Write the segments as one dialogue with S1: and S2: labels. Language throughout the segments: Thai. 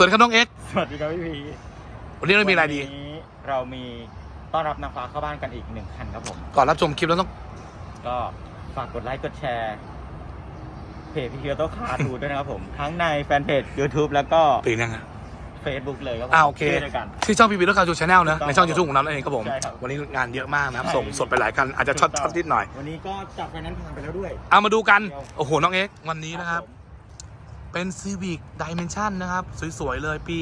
S1: สวัสดีครับน้องเอ็กซ์
S2: สวัสดีครับพี่พี
S1: วันนี้เรามีอะไรดี
S2: วันนี้เรามีต้อนรับนางฟ้าเข้าบ้านกันอีกหนึ่งคันครับผม
S1: ก่อนรับชมคลิปเราต้อง
S2: ก็ฝากกดไลค์กดแชร์ เพจพี่เคียวโตคาร์ดูด้วยนะครับผม ทั้งในแฟนเพจ YouTube แล้วก็
S1: ตื่นยังอะ
S2: Facebook เลยครับผม
S1: อ่าโอเค
S2: ชื่ด้วยกัน
S1: ที่ช่องพีพีต้องการดูชาแนลนะ
S2: ถูกต้อง
S1: ในช่องยูทูบของเรานั่นเองครับผม
S2: ใช่ครับ
S1: วันนี้งานเยอะมากนะครับ
S2: ใช่
S1: ส่งสดไปหลายกันอาจจะช็อตช็อตนิดหน่อย
S2: วันนี้ก็จับไฟนั้นซ์ผ่านไปแล้วด้วย
S1: เอามาดูกัน
S2: เดี๋ยว
S1: โอ้โห น้องเอ็กซ์วันนี้นะครับ
S2: ผม
S1: เป็น Civic Dimension นะครับ สวย ๆ เลยปี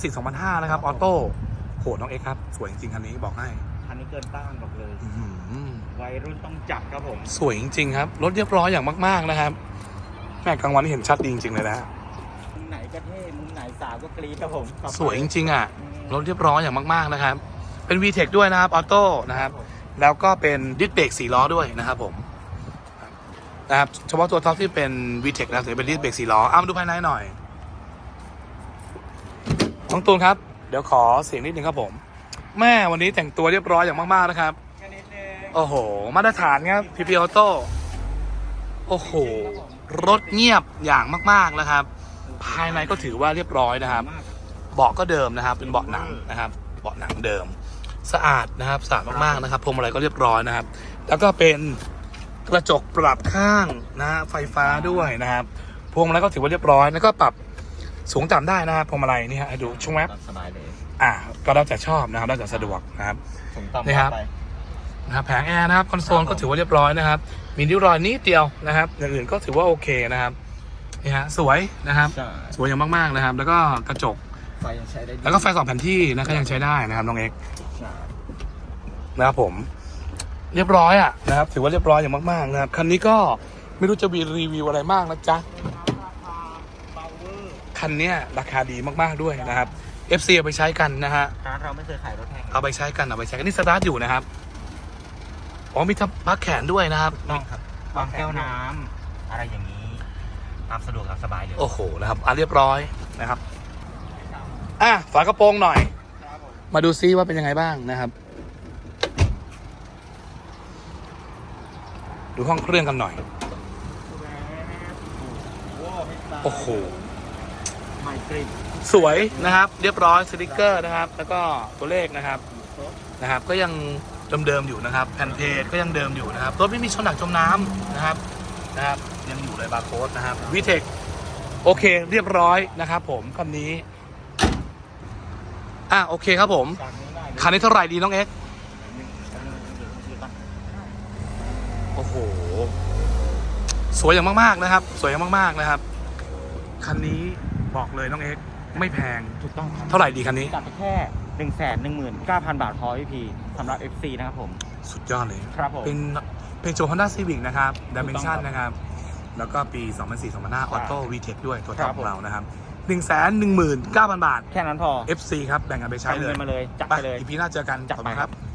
S1: 2004-2005 นะครับ ออโต้โหน้องเอ็กซ์ครับ สวยจริง ๆ คันนี้บอกให้
S2: คันนี้เกินต้านบอกเลย
S1: อื้อหือ
S2: วัยรุ่นต้องจับครับผม
S1: สวยจริง ๆ ครับ รถเรียบร้อยอย่างมาก ๆ นะครับแม่กลางวันนี่เห็นชัดดีจริง ๆ เลยนะ
S2: มุมไหนก็เท่ มุมไหนสาวก็กรี๊ดครับผมต่อไป
S1: สวยจริง ๆ อะ
S2: อืม
S1: รถเรียบร้อยอย่างมาก ๆ นะครับ เป็น VTEC ด้วยนะครับ ออโต้นะครับ แล้วก็เป็นดิสเบรกสี่ล้อด้วยนะครับผม นะครับเฉพาะตัวท็อปที่เป็น VTEC นะครับจะเป็นดิสเบรกสี่ล้อเอามาดูภายในหน่อยน้องตูนครับ เดี๋ยวขอเสียงนิดนึงครับผม แม่วันนี้แต่งตัวเรียบร้อยอย่างมากๆนะครับ
S2: แค่นิดนึง
S1: โอ้โห มาตรฐานครับพีพีออโต้โอ้โห รถเงียบอย่างมากๆนะครับ ภายในก็ถือว่าเรียบร้อยนะครับ
S2: มาก
S1: เบาะก็เดิมนะครับ เป็นเบาะหนังนะครับ เบาะหนังเดิม สะอาดนะครับ สะอาดมากๆนะครับพวงมาลัยก็เรียบร้อยนะครับ แล้วก็เป็น กระจกปรับข้างนะฮะไฟฟ้าด้วยนะครับ พวงมาลัยก็ถือว่าเรียบร้อย แล้วก็ปรับสูงต่ำได้นะครับพวงมาลัยนี่ฮะให้ดูช่วงแวบ
S2: สบายเลย
S1: อ่าก็แล้วแต่ชอบนะครับแล้วแต่สะดวกนะครับ
S2: ผมต่ำ
S1: นี่ครับ
S2: ไป
S1: นะครับแผงแอร์นะครับคอนโซลก็ถือว่าเรียบร้อยนะครับ มีริ้วรอยนิดเดียวนะครับอย่างอื่นก็ถือว่าโอเคนะครับนี่ฮะสวยนะครับ
S2: ใช่
S1: สวยอย่างมากๆนะครับ แล้วก็กระจก
S2: ไฟยังใช้ได้ดี
S1: แล้วก็ไฟสองแผ่นที่นะก็ยังใช้ได้นะครับน้องเอ็กซ์
S2: ใช่
S1: นะครับผม เรียบร้อยอะนะครับ ถือว่าเรียบร้อยอย่างมากๆนะครับคันนี้ก็ไม่รู้จะมีรีวิวอะไรมากนะจ๊ะ
S2: ราคาเบาเวอร์
S1: คันเนี้ยราคาดีมากๆด้วยนะครับ FC เอาไปใช้กันนะฮะ
S2: ร้านเราไม่เคยขายรถแพง
S1: เอาไปใช้กันเอาไปใช้กันนี่สตาร์ทอยู่นะครับอ๋อมีทับพักแขนด้วยนะครับ
S2: ต้องครับวางแก้วน้ำอะไรอย่างนี้ ตามสะดวกตามสบายเลย
S1: โอ้โหนะครับอะเรียบร้อยนะครับอะฝากระโปรงหน่อย
S2: ครับผม
S1: มาดูซิว่าเป็นยังไงบ้างนะครับ ดูห้องเครื่องกันหน่อย โอ้โห
S2: ไมกริด
S1: สวยนะครับ เรียบร้อยสติกเกอร์นะครับ แล้วก็ตัวเลขนะครับนะครับ ก็ยังเดิมๆอยู่นะครับแผ่นเพจก็ยังเดิมอยู่นะครับรถไม่มีชนหนักจมน้ำนะครับนะครับ ยังอยู่เลยบาร์โค้ดนะครับวิเทคโอเคเรียบร้อยนะครับผมคันนี้อะโอเคครับผมคันนี้เท่าไหร่ดีน้องเอ็กซ์โอ้โห สวยอย่างมาก ๆ นะครับ สวยอย่างมาก ๆ นะครับ คันนี้บอกเลยน้องเอ็กซ์ไม่แพง
S2: ถูกต้องครับ
S1: เท่าไหร่ดีคันนี้
S2: จัดไปแค่หนึ่งแสนหนึ่งหมื่นเก้าพันบาทพอพี่พีสำหรับ FC นะครับผม
S1: สุดยอดเลย
S2: ครับผม
S1: เป็นเป็นโจ Honda Civic นะครับ
S2: ถูกต้อง
S1: Dimension
S2: ครับ
S1: นะครับ แล้วก็ปี 2004-2005 Auto VTEC ด้วยตัวท็อป
S2: ครับ
S1: ข
S2: ผม
S1: องเรานะครับ 1 1 9 0 0 0 บาท
S2: แค่นั้นพอ
S1: FC ครับ แบ่งกันไปใช้
S2: ใช้
S1: เล
S2: เงิ
S1: ย
S2: นมาเลย จัด
S1: ไป
S2: ไปเลย
S1: อีพีหน้าเจอกัน
S2: จัด
S1: ขอบ
S2: ไป
S1: คุณ
S2: ค
S1: ค
S2: รั
S1: รับบ